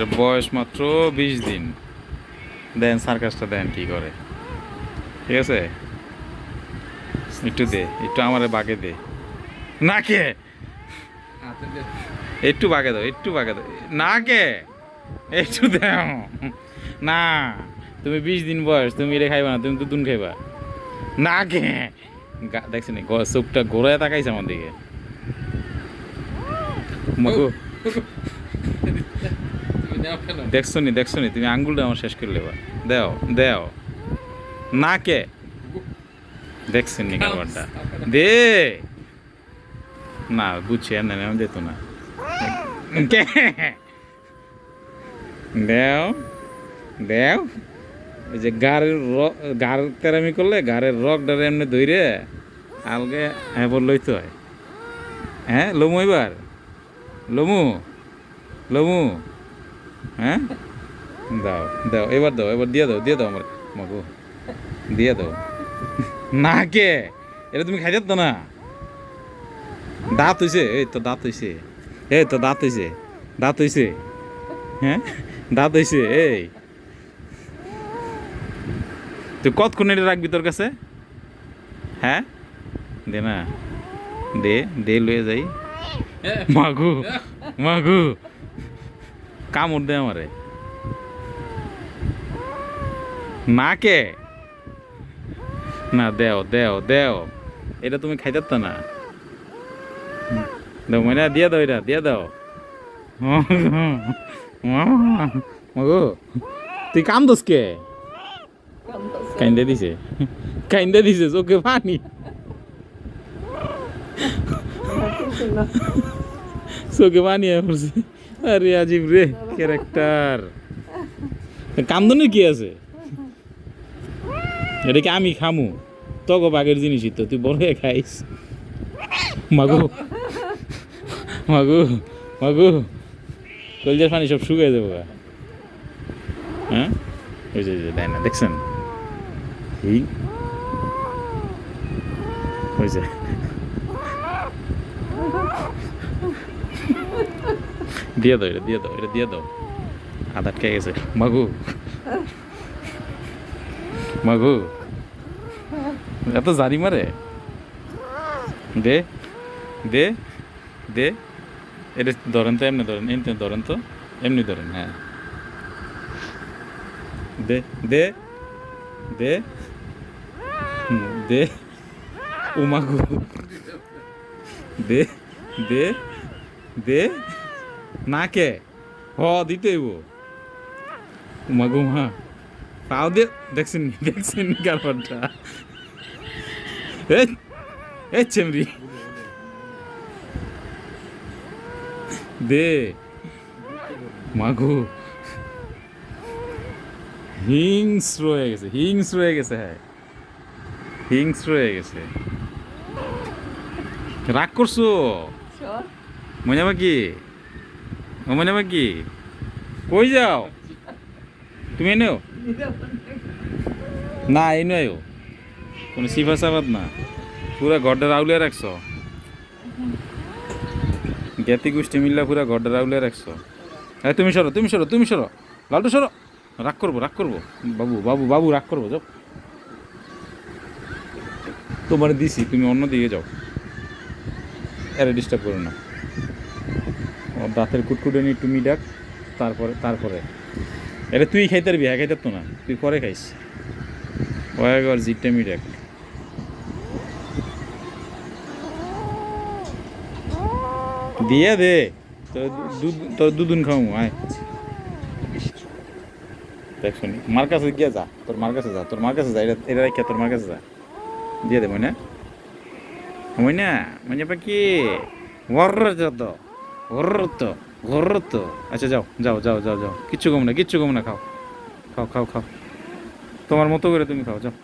এর বয়স মাত্র বিশ দিন। দেন সার্কাসটা দেন কি করে। ঠিক আছে? একটু দে, একটু আমার বাগে দে। না কে? একটু বাগে দাও, একটু বাগে দাও। না কে? একটু দাও। না, তুমি বিশ দিন বয়স, তুমি এটা খাইবা না, তুমি তো দুন খাইবা। না কে? দেখছি নি চোখটা গোড়ায় তাকাইছে আমার দিকে। দেখছ নি দেখছ নি তুমি আঙ্গুলটা আমার শেষ করে লেবা। দেও দেও। না কে দেখছেন নি কারবারটা দে। না বুঝছি আর না দিত না। দেও দেও। ওই যে গাড়ের গাড় তেরামি করলে গাড়ের রক ডারে এমনি ধইরে আলগে হ্যাঁ বল লইতে হয়। হ্যাঁ লমু এবার। লমু লমু। হ্যাঁ? দাও দাও, এবার দাও, এবার দিয়ে দাও দিয়ে দাও আমার মগু। দিয়ে দাও। না কে? এটা তুমি খাই তো না? দাঁত হইছে, এই তো দাঁত হইছে। এই তো দাঁত হইছে দাঁত হইছে। হ্যাঁ? দাঁত হইছে, এই। তুই কতক্ষণ এটা রাখবি তোর কাছে? হ্যাঁ? দে না। দে দে লয়ে যাই। মাগু মাগু। কামড় দে আমারে। না কে না, দেও দেও দেও। এটা তুমি খাইতে না। দাও মানে দিয়ে দাও এটা, দিয়ে দাও। মগো, তুই কাম দোস কে? কাইন্দে দিছে। কাইন্দে দিছে, চোখে পানি। চোখে পানি পড়ছে। আরে আজিব রে ক্যারেক্টার কান্দনের কি আছে? এটা কি আমি খামু? তগো বাগের জিনিসই তো, তুই বড় হয়ে খাইস। মাগু মাগু মাগু। কলজার পানি সব শুকিয়ে যাব। হ্যাঁ? ওই যে দেয় না, দেখছেন? এই। দিয়ে দাও এটা দিয়ে দাও এটা দিয়ে দাও আধার কে গেছে মাগু মাগু এত জারি মারে দে দে দে এটা ধরেন তো এমনি ধরেন এমনি ধরেন তো এমনি ধরেন হ্যাঁ দে দে দে দে ও মাগু দে দে দে না কে হ দিতে হইব। ও মাগু মা। পাও দিয়ে দেখছেন দেখছেন কারবারটা এই চেমরি। দে। মাগু হিংস্র হয়ে গেছে হিংস্র হয়ে গেছে হ্যাঁ। হিংস্র হয়ে গেছে। রাগ করছ? মনে বাকি ও মনে বাকি কই যাও? তুমি এনেও? না এই নয় কোনো সিফা সাবাদ না। পুরা ঘরটা রাউলে রাখছ? জ্ঞাতি গোষ্ঠী মিল্লা পুরা ঘরটা রাউলে রাখছ? হ্যাঁ তুমি সরো তুমি সরো তুমি সরো। লালটু, সরো। রাগ করব রাগ করব। বাবু বাবু বাবু, রাগ করব, যাও। তোমার দিছি, তুমি অন্য দিকে যাও। এরা ডিস্টার্ব করো না। দাঁতের কুটকুটে নিয়ে তুমি ডাক, তারপরে তারপরে। এটা তুই খাইতে পারবি হ্যাঁ খাইতে তো না। তুই পরে খাইস। ও একবার জিটটা মি ডাক। দিয়ে দে তো দুধ তো দুদিন খাও আয়। দেখ শুনি, মার কাছে গিয়ে যা, তোর মার কাছে যা, তোর মার কাছে যা, এটা এটা রেখে তোর মার কাছে যা। দিয়ে দে মনে মনে মনে পাখি। ঘর যত। ঘর তো ঘর তো আচ্ছা যাও যাও যাও যাও যাও। কিচ্ছু কম না, কিচ্ছু কম না, খাও। খাও খাও খাও। তোমার মতো করে তুমি খাও, যাও।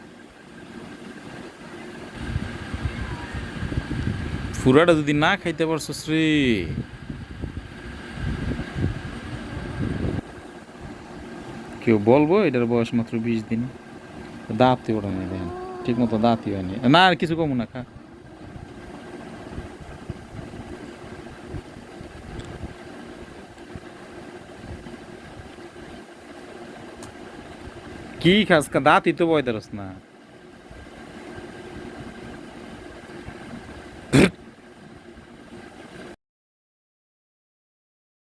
ফুরাটা যদি না খাইতে পারছ, শ্রী। কেউ বলব, এটার বয়স মাত্র বিশ দিন। দাঁতই ওটা নেই দেখেন ঠিক মতো দাঁতই হয়নি। না, আর কিছু কমু না, খা। কি খাস? দাঁতই তো বয় দারস না